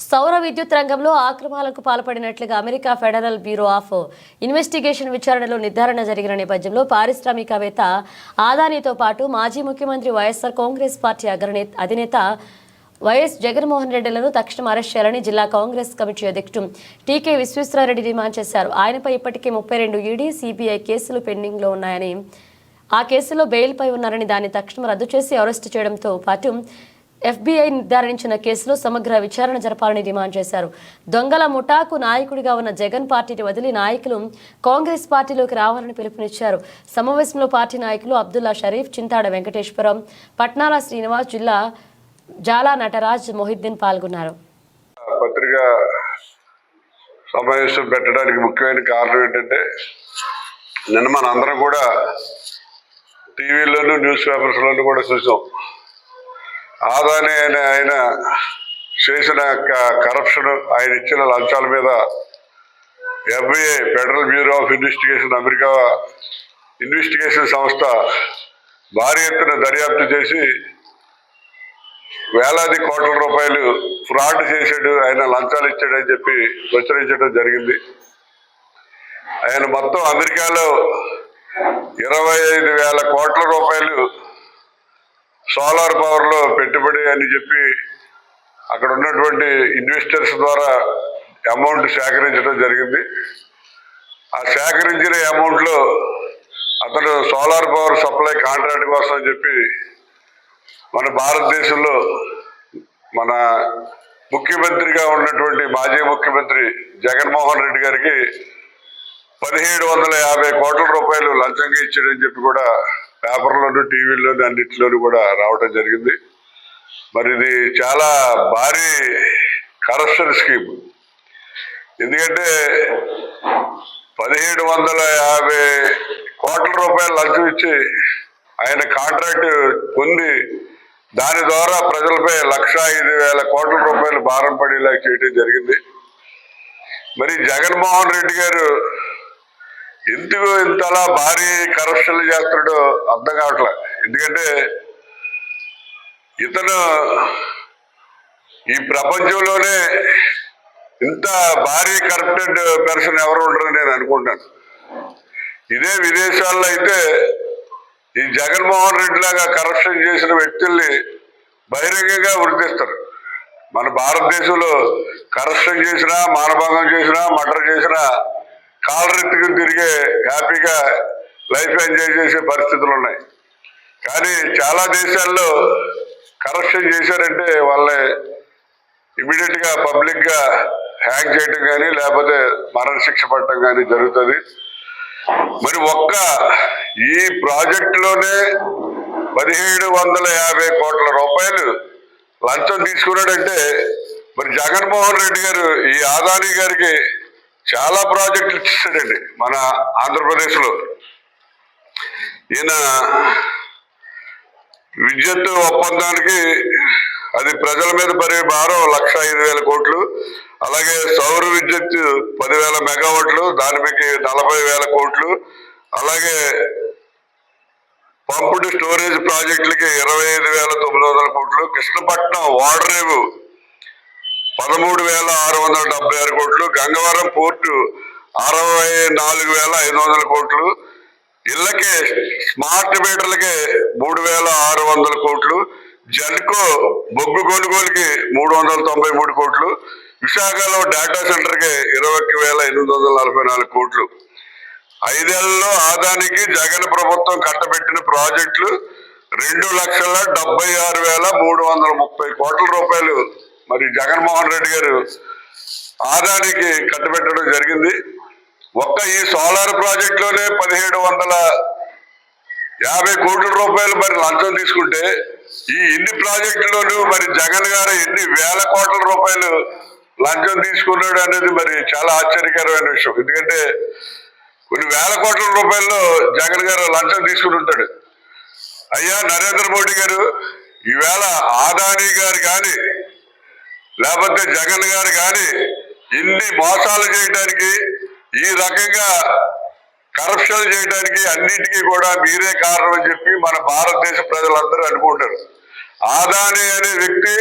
సౌర విద్యుత్ రంగంలో ఆక్రమాలకు పాల్పడినట్లుగా America federal bureau of investigation విచారణలో నిర్ధారణ జరిగిన నేపథ్యంలో పారిశ్రామికవేత్త ఆదానితో పాటు మాజీ ముఖ్యమంత్రి వైఎస్ఆర్ కాంగ్రెస్ పార్టీ అగ్రనే అధినేత వైఎస్ జగన్మోహన్ రెడ్డిలను తక్షణం అరెస్ట్ చేయాలని జిల్లా కాంగ్రెస్ కమిటీ అధ్యక్షుడు టీకే విశ్వేశ్వరరెడ్డి డిమాండ్ చేశారు. ఆయనపై ఇప్పటికే ముప్పై రెండు ఈడీ సిబిఐ కేసులు పెండింగ్లో ఉన్నాయని ఆ కేసులో బెయిల్పై ఉన్నారని దాన్ని తక్షణం రద్దు చేసి అరెస్టు చేయడంతో పాటు ఎఫ్బీఐ నిర్ధారించిన కేసులో సమగ్ర విచారణ జరపాలని డిమాండ్ చేశారు. దొంగల ముఠాకు నాయకుడిగా ఉన్న జగన్ పార్టీని వదిలి నాయకులు కాంగ్రెస్ పార్టీలోకి రావాలని పిలుపునిచ్చారు. సమావేశంలో పార్టీ నాయకులు అబ్దుల్లా షరీఫ్ చింతాడ వెంకటేశ్వరం పట్నాల శ్రీనివాస్ జిల్లా జాలా నటరాజ్ మొహిద్దీన్ పాల్గొన్నారు. సమావేశం పెట్టడానికి ముఖ్యమైన కారణం ఏంటంటే నిన్న మనందరం కూడా టీవీలోను న్యూస్ పేపర్స్లోనూ కూడా చూసాం. ఆదాని ఆయన చేసిన కరప్షన్ ఆయన ఇచ్చిన లంచాల మీద FIA federal bureau of investigation America investigation సంస్థ భారీ ఎత్తున దర్యాప్తు చేసి వేలాది కోట్ల రూపాయలు ఫ్రాడ్ చేశాడు ఆయన లంచాలు ఇచ్చాడని చెప్పి ప్రచురించడం జరిగింది. ఆయన మొత్తం అమెరికాలో ఇరవై ఐదు వేల కోట్ల రూపాయలు సోలార్ పవర్లో పెట్టుబడి అని చెప్పి అక్కడ ఉన్నటువంటి ఇన్వెస్టర్స్ ద్వారా అమౌంట్ సేకరించడం జరిగింది. ఆ సేకరించిన అమౌంట్లో అతను సోలార్ పవర్ సప్లై కాంట్రాక్ట్ కోసం అని చెప్పి మన భారతదేశంలో మన ముఖ్యమంత్రిగా ఉన్నటువంటి మాజీ ముఖ్యమంత్రి జగన్మోహన్ రెడ్డి గారికి పదిహేడు వందల యాభై కోట్ల రూపాయలు లంచంగా ఇచ్చాడని చెప్పి కూడా పేపర్లోను టీవీల్లోను అన్నింటిలోనూ కూడా రావడం జరిగింది. మరి ఇది చాలా భారీ కరప్షన్ స్కీమ్. ఎందుకంటే పదిహేడు వందల యాభై కోట్ల రూపాయలు లంచం ఇచ్చి ఆయన కాంట్రాక్ట్ పొంది దాని ద్వారా ప్రజలపై లక్ష ఐదు వేల కోట్ల రూపాయలు భారం పడేలా చేయడం జరిగింది. మరి జగన్మోహన్ రెడ్డి గారు ఎందుకు ఇంతలా భారీ కరప్షన్లు చేస్తున్నాడో అర్థం కావట్లే. ఎందుకంటే ఇతను ఈ ప్రపంచంలోనే ఇంత భారీ కరప్టెడ్ పెర్సన్ ఎవరు ఉండరని నేను అనుకుంటాను ఇదే విదేశాల్లో అయితే ఈ జగన్మోహన్ రెడ్డి లాగా కరప్షన్ చేసిన వ్యక్తుల్ని బహిరంగంగా వృద్ధిస్తారు. మన భారతదేశంలో కరప్షన్ చేసినా మానభంగం చేసినా మర్డర్ చేసినా కాలరెత్తుకుని తిరిగే హ్యాపీగా లైఫ్ ఎంజాయ్ చేసే పరిస్థితులు ఉన్నాయి కానీ చాలా దేశాల్లో కరప్షన్ చేశారంటే వాళ్ళని ఇమీడియట్గా పబ్లిక్గా హ్యాంగ్ చేయటం కానీ లేకపోతే మరణశిక్ష పడటం కానీ జరుగుతుంది. మరి ఒక్క ఈ ప్రాజెక్టులోనే పదిహేడు వందల యాభై కోట్ల రూపాయలు లంచం తీసుకున్నాడంటే మరి జగన్మోహన్ రెడ్డి గారు ఈ ఆదాని గారికి చాలా ప్రాజెక్టులు ఇచ్చేసాడండి మన ఆంధ్రప్రదేశ్లో. ఈయన విద్యుత్ ఒప్పందానికి అది ప్రజల మీద పడే భారం లక్ష ఐదు వేల కోట్లు అలాగే సౌర విద్యుత్ పదివేల మెగావాట్లు దానికి నలభై వేల కోట్లు అలాగే పంపుడు స్టోరేజ్ ప్రాజెక్టులకి ఇరవై ఐదు వేల తొమ్మిది వందల కోట్లు కృష్ణపట్నం వాడరేవు పదమూడు వేల ఆరు వందల డెబ్బై ఆరు కోట్లు గంగవరం పోర్టు అరవై నాలుగు వేల ఐదు వందల కోట్లు ఇళ్ళకే స్మార్ట్ మీటర్లకే మూడు వేల ఆరు వందల కోట్లు జన్కో బొగ్గు కొనుగోలుకి మూడు వందల తొంభై మూడు కోట్లు విశాఖలో డేటా సెంటర్కి ఇరవై వేల ఎనిమిది వందల నలభై నాలుగు కోట్లు. ఐదేళ్ళలో ఆదానికి జగన్ ప్రభుత్వం కట్టబెట్టిన ప్రాజెక్టులు రెండు లక్షల డెబ్బై ఆరు వేల మూడు వందల ముప్పై కోట్ల రూపాయలు. మరి జగన్మోహన్ రెడ్డి గారు ఆదానికి కట్టబెట్టడం జరిగింది. ఒక్క ఈ సోలార్ ప్రాజెక్టులోనే పదిహేడు వందల యాభై కోట్ల రూపాయలు మరి లంచం తీసుకుంటే ఈ ఇన్ని ప్రాజెక్టులోనూ మరి జగన్ గారు ఎన్ని వేల కోట్ల రూపాయలు లంచం తీసుకున్నాడు అనేది మరి చాలా ఆశ్చర్యకరమైన విషయం. ఎందుకంటే కొన్ని వేల కోట్ల రూపాయల్లో జగన్ గారు లంచం తీసుకుని ఉంటాడు. అయ్యా నరేంద్ర మోడీ గారు ఈవేళ ఆదానీ గారు కానీ లేకపోతే జగన్ గారు కానీ ఇన్ని మోసాలు చేయడానికి ఈ రకంగా కరప్షన్ చేయడానికి అన్నిటికీ కూడా మీరే కారణం అని చెప్పి మన భారతదేశ ప్రజలందరూ అనుకుంటారు. ఆదాని అనే వ్యక్తి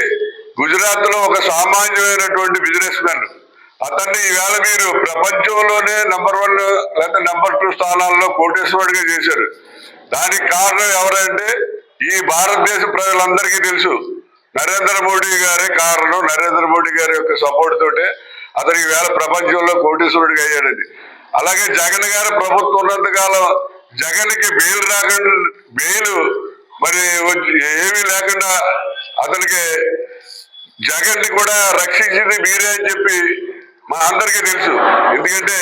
గుజరాత్లో ఒక సామాన్యమైనటువంటి బిజినెస్ మ్యాన్ అతన్ని ఈవేళ మీరు ప్రపంచంలోనే నెంబర్ వన్ లేదా నెంబర్ టూ స్థానాల్లో కోటేశ్వరుడిగా చేశారు. దానికి కారణం ఎవరంటే ఈ భారతదేశ ప్రజలందరికీ తెలుసు. నరేంద్ర మోడీ గారే కారణం నరేంద్ర మోడీ గారి యొక్క సపోర్ట్ తోటే అతనికి వేళ ప్రపంచంలో కోటీశ్వరుడిగా అయ్యాడండి అలాగే జగన్ గారి ప్రభుత్వం ఉన్నంత కాలం జగన్కి బెయిల్ రాకుండా బెయిల్ మరి వచ్చి- ఏమీ లేకుండా అతనికి జగన్ని కూడా రక్షించింది మీరే అని చెప్పి మా అందరికీ తెలుసు. ఎందుకంటే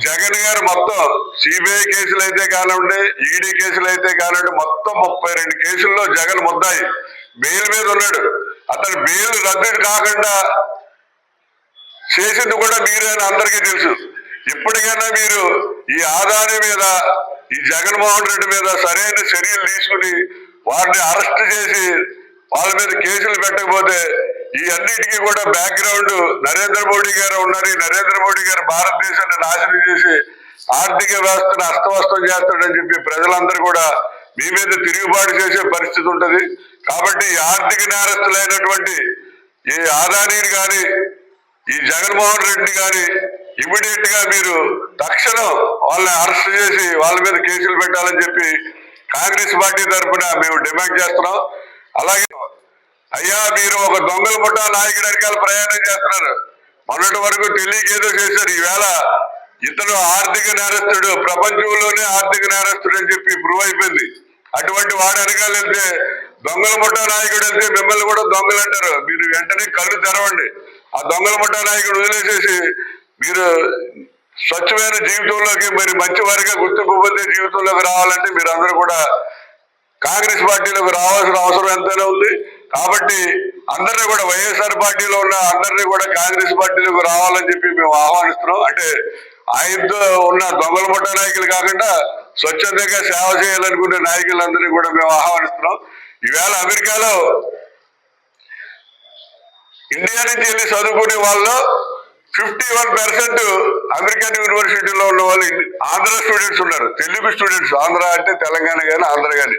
జగన్ గారు మొత్తం సిబిఐ కేసులు అయితే కానివ్వండి ఈడీ కేసులు అయితే కానివ్వండి మొత్తం ముప్పై రెండు కేసుల్లో జగన్ ముద్దాయి. బెయిల్ మీద ఉన్నాడు. అతను బెయిల్ రద్దు కాకుండా చేసింది కూడా మీరే అని అందరికీ తెలుసు. ఇప్పటికైనా మీరు ఈ ఆదాని మీద ఈ జగన్మోహన్ రెడ్డి మీద సరైన చర్యలు తీసుకుని వారిని అరెస్ట్ చేసి వాళ్ళ మీద కేసులు పెట్టకపోతే ఈ అన్నిటికీ కూడా బ్యాక్గ్రౌండ్ నరేంద్ర మోడీ గారు ఉన్నారు. నరేంద్ర మోడీ గారు భారతదేశాన్ని నాశనం చేసి ఆర్థిక వ్యవస్థను అస్తవస్తం చేస్తాడని చెప్పి ప్రజలందరూ కూడా మీ మీద తిరుగుబాటు చేసే పరిస్థితి ఉంటుంది. కాబట్టి ఆర్థిక నేరస్తులైనటువంటి ఈ ఆదానీని కానీ ఈ జగన్మోహన్ రెడ్డి కానీ ఇమీడియట్గా మీరు తక్షణం వాళ్ళని అరెస్ట్ చేసి వాళ్ళ మీద కేసులు పెట్టాలని చెప్పి కాంగ్రెస్ పార్టీ తరఫున మేము డిమాండ్ చేస్తున్నాం. అలాగే అయ్యా మీరు ఒక దొంగల ముఠా నాయకుడి వెనకాల ప్రయాణం చేస్తున్నారు. మొన్నటి వరకు తెలియకేదో చేశారు. ఈవేళ ఇతను ఆర్థిక నేరస్తుడు ప్రపంచంలోనే ఆర్థిక నేరస్తుడు అని చెప్పి ప్రూవ్ అయిపోయింది. అటువంటి వాడు వెనకాల వెళ్తే దొంగల ముఠా నాయకుడు వెళ్తే మిమ్మల్ని కూడా దొంగలు అంటారు. మీరు వెంటనే కళ్ళు తెరవండి. ఆ దొంగల ముఠా నాయకుడు వదిలేసేసి మీరు స్వచ్ఛమైన జీవితంలోకి మరి మంచి వారిగా గుర్తింపు పొందే జీవితంలోకి రావాలంటే మీరు అందరూ కూడా కాంగ్రెస్ పార్టీలోకి రావాల్సిన అవసరం ఎంతైనా ఉంది. కాబట్టి అందరినీ కూడా వైఎస్ఆర్ పార్టీలో ఉన్న అందరినీ కూడా కాంగ్రెస్ పార్టీలోకి రావాలని చెప్పి మేము ఆహ్వానిస్తున్నాం. అంటే ఆయనతో ఉన్న దొంగల ముఠా నాయకులు కాకుండా స్వచ్ఛందంగా సేవ చేయాలనుకునే నాయకులందరినీ కూడా మేము ఆహ్వానిస్తున్నాం. ఈవేళ అమెరికాలో ఇండియా నుంచి వెళ్ళి చదువుకునే వాళ్ళు ఫిఫ్టీ వన్ పర్సెంట్ అమెరికన్ యూనివర్సిటీలో ఉన్న వాళ్ళు ఆంధ్ర స్టూడెంట్స్ ఉన్నారు. తెలుగు స్టూడెంట్స్. ఆంధ్ర అంటే తెలంగాణ కానీ ఆంధ్ర కానీ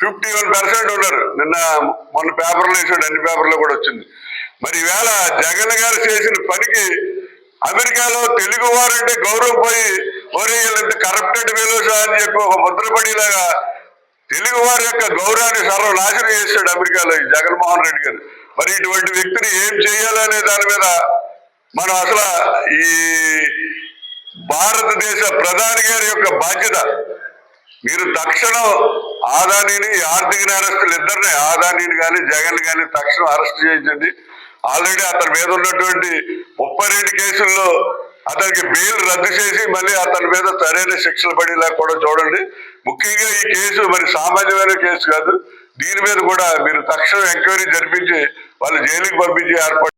ఫిఫ్టీ వన్ పర్సెంట్ ఉన్నారు. నిన్న మొన్న పేపర్లో వేసాడు అన్ని పేపర్లో కూడా వచ్చింది. మరి ఈవేళ జగన్ గారు చేసిన పనికి అమెరికాలో తెలుగు వారంటే గౌరవం పోయి ఒరే వీళ్ళంటే కరప్టెడ్ ఫెలోసా అని చెప్పి ఒక ముద్రపడిలాగా తెలుగు వారి యొక్క గౌరవాన్ని సర్వనాశనం చేశాడు అమెరికాలో ఈ జగన్మోహన్ రెడ్డి గారు. మరి ఇటువంటి వ్యక్తిని ఏం చేయాలనే దాని మీద మనం అసలు ఈ భారతదేశ ప్రధాని గారి యొక్క బాధ్యత. మీరు తక్షణం ఆదానీని ఆర్థిక నేరస్తులు ఇద్దరిని ఆదానీని కానీ జగన్ కానీ తక్షణం అరెస్ట్ చేయించండి. ఆల్రెడీ అతని మీద ఉన్నటువంటి ముప్పై రెండు కేసుల్లో అతనికి బెయిల్ రద్దు చేసి మళ్ళీ అతని మీద సరైన శిక్షలు పడేలా కూడా చూడండి. ముఖ్యంగా ఈ కేసు మరి సామాన్యమైన కేసు కాదు. దీని మీద కూడా మీరు తక్షణం ఎంక్వైరీ జరిపించి వాళ్ళు జైలుకి పంపించి ఏర్పాటు